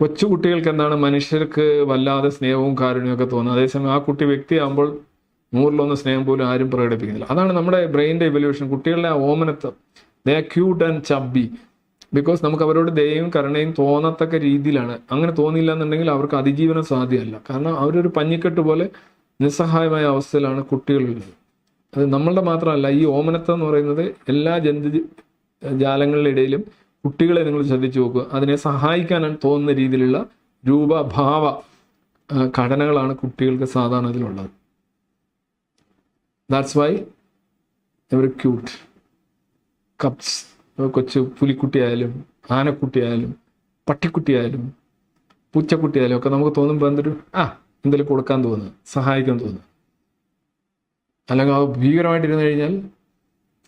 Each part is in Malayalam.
കൊച്ചു കുട്ടികൾക്ക് എന്താണ് മനുഷ്യർക്ക് വല്ലാതെ സ്നേഹവും കാരുണ്യവും ഒക്കെ തോന്നുന്നത്? അതേസമയം ആ കുട്ടി വ്യക്തിയാകുമ്പോൾ നൂറിലൊന്ന് സ്നേഹം പോലും ആരും പ്രകടിപ്പിക്കുന്നില്ല. അതാണ് നമ്മുടെ ബ്രെയിന്റെ എവല്യൂഷൻ കുട്ടികളുടെ ആ ഓമനത്വം. They cute and chubby because നമുക്ക് അവരോട് ദയയും കരുണയും തോന്നത്തക്ക രീതിയിലാണ്. അങ്ങനെ തോന്നിയില്ല എന്നുണ്ടെങ്കിൽ അവർക്ക് അതിജീവനം സാധ്യമല്ല. കാരണം അവരൊരു പഞ്ഞിക്കെട്ട് പോലെ നിസ്സഹായമായ അവസ്ഥയിലാണ് കുട്ടികളുള്ളത് അത് നമ്മളുടെ മാത്രമല്ല ഈ ഓമനത്വം എന്ന് പറയുന്നത് എല്ലാ ജന്തു ഇടയിലും കുട്ടികളെ നിങ്ങൾ ശ്രദ്ധിച്ചു നോക്കുക. അതിനെ സഹായിക്കാൻ തോന്നുന്ന രീതിയിലുള്ള രൂപഭാവ ഘടനകളാണ് കുട്ടികൾക്ക് സാധാരണ ഇതിലുള്ളത്. That's why ever cute cubs കൊച്ചു പുലിക്കുട്ടിയായാലും ആനക്കുട്ടിയായാലും പട്ടിക്കുട്ടിയായാലും പൂച്ചക്കുട്ടിയായാലും ഒക്കെ നമുക്ക് തോന്നുമ്പോൾ എന്തൊരു ആ എന്തെങ്കിലും കൊടുക്കാൻ തോന്നുന്നു സഹായിക്കാൻ തോന്നുന്നു. അല്ലെങ്കിൽ അത് ഭീകരമായിട്ടിരുന്നു കഴിഞ്ഞാൽ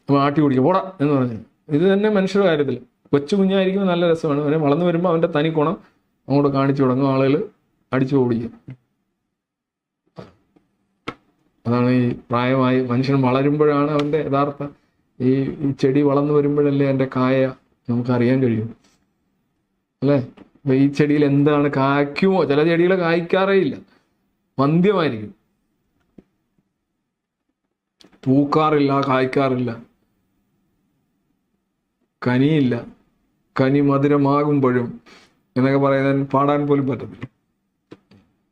നമ്മൾ ആട്ടി കുടിക്കും പോടാ എന്ന് പറഞ്ഞു. ഇത് തന്നെ മനുഷ്യരുടെ കാര്യത്തിൽ കൊച്ചു കുഞ്ഞായിരിക്കുമ്പോൾ നല്ല രസമാണ്. അവനെ വളർന്നു വരുമ്പോൾ അവന്റെ തനി കുണം അങ്ങോട്ട് കാണിച്ചു തുടങ്ങും. ആളുകൾ അടിച്ചു ഓടിക്കും അതാണ് ഈ പ്രായമായി മനുഷ്യൻ വളരുമ്പോഴാണ് അവന്റെ യഥാർത്ഥ ഈ ചെടി വളർന്നു വരുമ്പോഴല്ലേ എന്റെ കായ നമുക്കറിയാൻ കഴിയും. അല്ലേ? അപ്പം ഈ ചെടിയിൽ എന്താണ് കായ്ക്കുമോ? ചില ചെടികൾ കായ്ക്കാറേ ഇല്ല. മന്ദ്യമായിരിക്കും പൂക്കാറില്ല കായ്ക്കാറില്ല. കനിയില്ല. കനി മധുരമാകുമ്പോഴും എന്നൊക്കെ പറയുന്നത് പാടാൻ പോലും പറ്റത്തില്ല.